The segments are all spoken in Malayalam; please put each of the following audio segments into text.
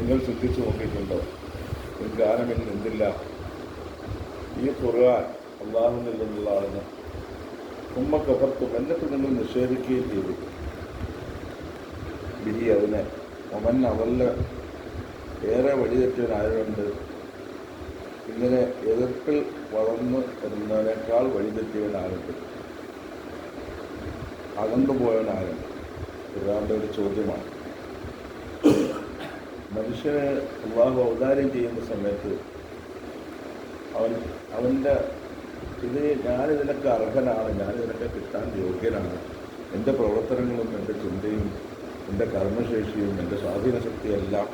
നിങ്ങൾ ശ്രദ്ധിച്ചു നോക്കിയിട്ടുണ്ടോ? ഒരു ഗാനമെന്ന് എന്തില്ല ഈ ഖുർആൻ അള്ളാഹുവിൽ നിന്നുള്ളതാണ് ഉമ്മ കഫർത്തും എന്നിട്ട് നിങ്ങൾ നിഷേധിക്കുകയും ചെയ്തു. ബിരി അതിനെ അവൻ അവല്ല ഏറെ വഴിതെറ്റിയവനായതുകൊണ്ട് ഇങ്ങനെ എതിർപ്പിൽ വളർന്നു എന്നതിനേക്കാൾ വഴിതെറ്റിയവനാരുണ്ട് അകന്നു പോയവനാരുണ്ട് ഇതാണ്ട് ഒരു ചോദ്യമാണ്. മനുഷ്യന് അള്ളാഹു ഔദാര്യം ചെയ്യുന്ന സമയത്ത് അവൻ അവന്റെ ഇത് ഞാനിതിനൊക്കെ അർഹനാണ് ഞാനിതിനൊക്കെ കിട്ടാൻ യോഗ്യനാണ്. എന്റെ പ്രവർത്തനങ്ങളും എന്റെ ചിന്തയും എന്റെ കർമ്മശേഷിയും എന്റെ സ്വാധീന ശക്തിയെല്ലാം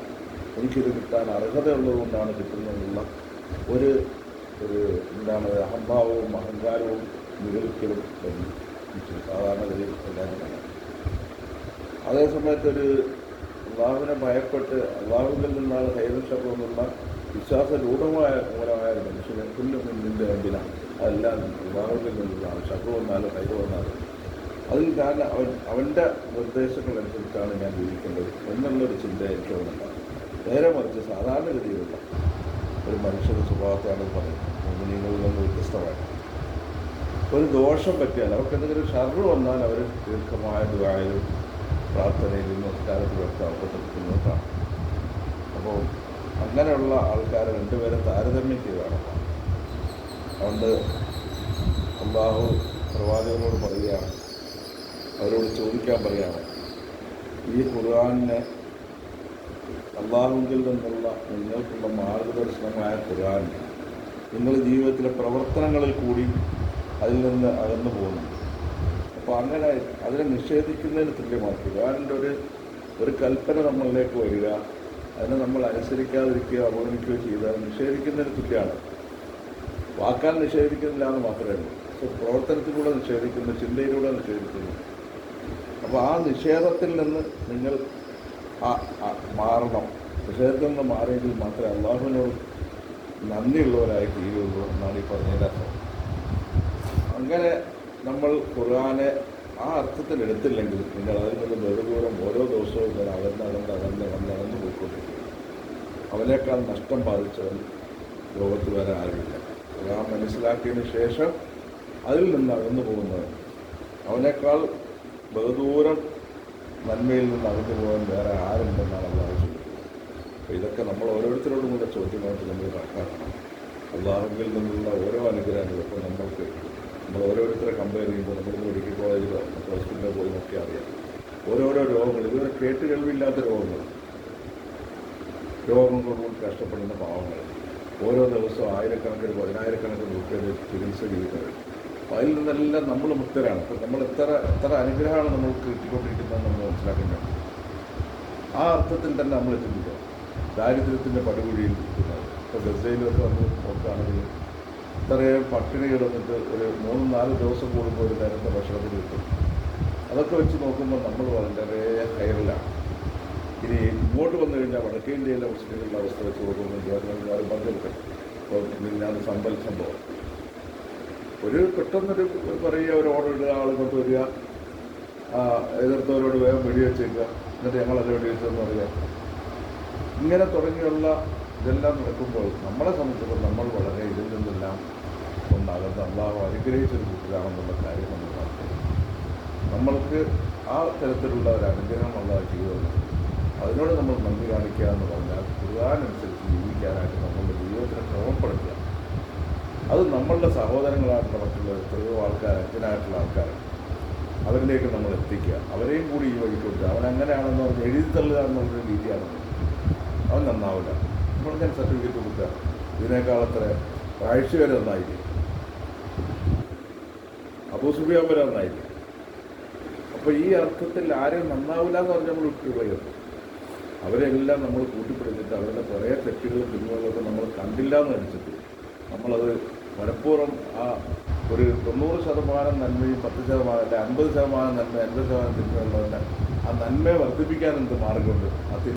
എനിക്കിത് കിട്ടാൻ അർഹതയുള്ളതുകൊണ്ടാണ് കിട്ടുന്നതെന്നുള്ള ഒരു ഒരു എന്താണ് അഹംഭാവവും അഹങ്കാരവും നിരവിക്കലും സാധാരണഗതിയിൽ എല്ലാവരും അതേസമയത്തൊരു അതേ സമയത്തൊരു അള്ളാഹുവിനെ ഭയപ്പെട്ട് അള്ളാഹുവിൽ നിന്നാണ് കൈവശം എന്നുള്ള വിശ്വാസ രൂഢമായ മൂലമായ മനുഷ്യനെ പുല്ലും നിന്റെ എന്തിനാണ് അതെല്ലാം അള്ളാഹുവിൽ നിന്നുള്ളതാണ് ശബ്ദം വന്നാലും കൈ വന്നാലും. അതിൽ ഞാൻ അവൻ അവന്റെ നിർദ്ദേശങ്ങൾ അനുസരിച്ചാണ് ഞാൻ ജീവിക്കേണ്ടത് എന്നുള്ളൊരു ചിന്ത എനിക്ക് തോന്നുന്നില്ല നേരെ മറിച്ച് സാധാരണഗതിയിലുള്ള ഒരു മനുഷ്യന്റെ സ്വഭാവത്തെയാണ് പറയുന്നത്. നിങ്ങളിൽ നിന്ന് വ്യത്യസ്തമായിട്ട് ഒരു ദോഷം പറ്റിയാൽ അവർക്ക് എന്തെങ്കിലും ഷർറ് വന്നാൽ അവർ ദീർഘമായ ദുരായാലും പ്രാർത്ഥനയിലും നമസ്കാരത്തിലും ഒക്കെ അവർക്ക് കാണാം അപ്പോൾ അങ്ങനെയുള്ള ആൾക്കാർ രണ്ടുപേരെ താരതമ്യം ചെയ്താണ് അതുകൊണ്ട് അള്ളാഹു പ്രവാചകനോട് പറയുകയാണ്. അവരോട് ചോദിക്കാൻ പറയുകയാണ്. ഈ ഖുർആാനിനെ അള്ളാഹുവിൽ നിന്നുള്ള നിങ്ങൾക്കുള്ള മാർഗദർശനമായ ഖുർആൻ നിങ്ങളുടെ ജീവിതത്തിലെ പ്രവർത്തനങ്ങളിൽ കൂടി അതിൽ നിന്ന് അകന്നു പോകുന്നു. അപ്പോൾ അങ്ങനെ അതിനെ നിഷേധിക്കുന്നതിന് തുല്യമാണ് ഖുർആാനിന്റെ ഒരു ഒരു കൽപ്പന നമ്മളിലേക്ക് വരിക അതിനെ നമ്മൾ അനുസരിക്കാതിരിക്കുകയോ അവഗണിക്കുകയോ ചെയ്താൽ നിഷേധിക്കുന്നതിന് തുല്യമാണ്. വാക്കാൻ നിഷേധിക്കുന്നില്ല എന്ന് മാത്രമേ ഉള്ളൂ. പക്ഷെ പ്രവർത്തനത്തിലൂടെ നിഷേധിക്കുന്നു ചിന്തയിലൂടെ നിഷേധിക്കുന്നു. അപ്പോൾ ആ നിഷേധത്തിൽ നിന്ന് നിങ്ങൾ മാറണം. നിഷേധത്തിൽ നിന്ന് മാറിയെങ്കിൽ മാത്രമേ അള്ളാഹുവിനോട് നന്ദിയുള്ളവരായി തീരുള്ളൂ എന്നാണ് ഈ പറഞ്ഞതിനർത്ഥം അങ്ങനെ നമ്മൾ ഖുർആനെ ആ അർത്ഥത്തിൽ എടുത്തില്ലെങ്കിൽ നിങ്ങൾ അതിൽ നിന്ന് ബഹുദൂരം ഓരോ ദിവസവും ഇങ്ങനെ അകന്ന് അകന്ന് അകന്ന് അകന്ന് പോയിക്കൊണ്ടിരിക്കും. അവനേക്കാൾ നഷ്ടം ബാധിച്ചവൻ ലോകത്ത് വരെ ആരുമില്ല. ഖുർആൻ മനസ്സിലാക്കിയതിന് ശേഷം അതിൽ നിന്ന് അകന്നു പോകുന്നവൻ അവനേക്കാൾ ബഹുദൂരം നന്മയിൽ നിന്ന് അകന്നു പോകാൻ വേറെ ആരുണ്ടെന്നാണ് അള്ളാഹു ചോദിക്കുന്നത്. അപ്പോൾ ഇതൊക്കെ നമ്മൾ ഓരോരുത്തരോടും കൂടെ ചോദ്യമായിട്ട് നമ്മൾ കണക്കാക്കണം. അള്ളാഹുവിൽ നിന്നുള്ള ഓരോ അനുഗ്രഹങ്ങളും ഇപ്പോൾ നമ്മൾക്ക് നമ്മൾ ഓരോരുത്തരെ കമ്പയർ ചെയ്യുമ്പോൾ നമ്മൾ മെഡിക്കൽ കോളേജിലോ ഹോസ്പിറ്റലിലോ പോയി നോക്കിയാൽ അറിയാം. ഓരോരോ രോഗങ്ങൾ ഇതുവരെ കേട്ട് കഴിവില്ലാത്ത രോഗങ്ങൾ. രോഗങ്ങൾ കൊണ്ട് കഷ്ടപ്പെടുന്ന പാവങ്ങൾ. ഓരോ ദിവസവും ആയിരക്കണക്കിന് പതിനായിരക്കണക്കിന് രൂപയുടെ ചികിത്സ ചെയ്യുന്നത് അപ്പോൾ അതിൽ നിന്നെല്ലാം നമ്മൾ മുക്തരാണ്. അപ്പോൾ നമ്മൾ എത്ര എത്ര അനുഗ്രഹമാണ് നമ്മൾക്ക് കിട്ടിക്കൊണ്ടിരിക്കുന്നത് നമ്മൾ മനസ്സിലാക്കേണ്ടത്. ആ അർത്ഥത്തിൽ തന്നെ നമ്മൾ ചിന്തിക്കുക ദാരിദ്ര്യത്തിന്റെ പടുകുഴിയിൽ നിൽക്കുന്നത് ഇപ്പോൾ ഗസയിലൊക്കെ വന്ന് നോക്കുകയാണെങ്കിൽ ഇത്രയും പട്ടിണി കിടന്നിട്ട് ഒരു മൂന്ന് നാല് ദിവസം കൂടുമ്പോൾ ഒരു നേരത്തെ ഭക്ഷണത്തിന് കിട്ടും. അതൊക്കെ വെച്ച് നോക്കുമ്പോൾ നമ്മൾ വളരെ ഹയറിലാണ് ഇനി ഇങ്ങോട്ട് വന്നു കഴിഞ്ഞാൽ വടക്കേ ഇന്ത്യയിലെ മുസ്ലിങ്ങളുടെ അവസ്ഥ വെച്ച് നോക്കുമ്പോൾ ഗവർണർമാർ പങ്കെടുക്കണം ഇപ്പോൾ മിന്നാണ് സമ്പൽ സംഭവം. ഒരു പെട്ടെന്നൊരു പറയുക ഒരു ഓർഡർ ഇടുക ആൾ കൊണ്ട് വരിക എതിർത്തവരോട് വേഗം വെടിവെച്ചേക്കുക. എന്നിട്ട് ഞങ്ങളത് വെടിവെച്ചതെന്ന് പറയുക ഇങ്ങനെ തുടങ്ങിയുള്ള ഇതെല്ലാം നടക്കുമ്പോൾ നമ്മളെ സംബന്ധിച്ചിടത്തോളം നമ്മൾ വളരെ ഇതിൽ നിന്നെല്ലാം ഒന്നകത്ത് അള്ളാഹു അനുഗ്രഹിച്ചൊരു കൂട്ടിലാണെന്നുള്ള കാര്യം നമ്മൾ മനസ്സിലാക്കണം നമ്മൾക്ക് ആ തരത്തിലുള്ള ഒരു അനുഗ്രഹം അള്ളാഹ് ചെയ്തു അതിനോട് നമ്മൾ നന്ദി കാണിക്കുക എന്ന് പറഞ്ഞാൽ ഖുർആാനനുസരിച്ച് ജീവിക്കാനായിട്ട് നമ്മളുടെ ജീവിതത്തിനെ ക്രമപ്പെടുത്തുക. അത് നമ്മളുടെ സഹോദരങ്ങളായിട്ടുള്ള മറ്റുള്ള എത്രയോ ആൾക്കാർ അച്ഛനായിട്ടുള്ള ആൾക്കാർ അവരിലേക്ക് നമ്മൾ എത്തിക്കുക. അവരെയും കൂടി ഈ വഴിക്കൊടുക്കുക അവൻ അങ്ങനെയാണെന്ന് പറഞ്ഞ് എഴുതി തള്ളുക എന്നുള്ളൊരു രീതിയാണ്. അവൻ നന്നാവില്ല. നമ്മൾക്ക് സർട്ടിഫിക്കറ്റ് കൊടുക്കുക. ഇതിനേക്കാൾ അത്ര കാഴ്ച വരെ നന്നായിരിക്കും. അബൂസുബിയാൻ വരെ നന്നായിരിക്കും. അപ്പോൾ ഈ അർത്ഥത്തിൽ ആരെയും നന്നാവില്ല എന്ന് പറഞ്ഞാൽ നമ്മൾ വിട്ടുപോയത് അവരെല്ലാം നമ്മൾ കൂട്ടിപ്പിടിച്ചിട്ട് അവരുടെ കുറേ തെറ്റുകളും തിന്മകളൊക്കെ നമ്മൾ കണ്ടില്ല എന്ന് നടിച്ചിട്ട് നമ്മളത് മനഃപൂർവം ആ ഒരു തൊണ്ണൂറ് ശതമാനം നന്മയും പത്ത് ശതമാനം അല്ലെ അൻപത് ശതമാനം നന്മ അൻപത് ശതമാനം തിന്മയുള്ളതിനെ ആ നന്മയെ വർദ്ധിപ്പിക്കാൻ എന്ത് മാർഗമുണ്ട്? ആ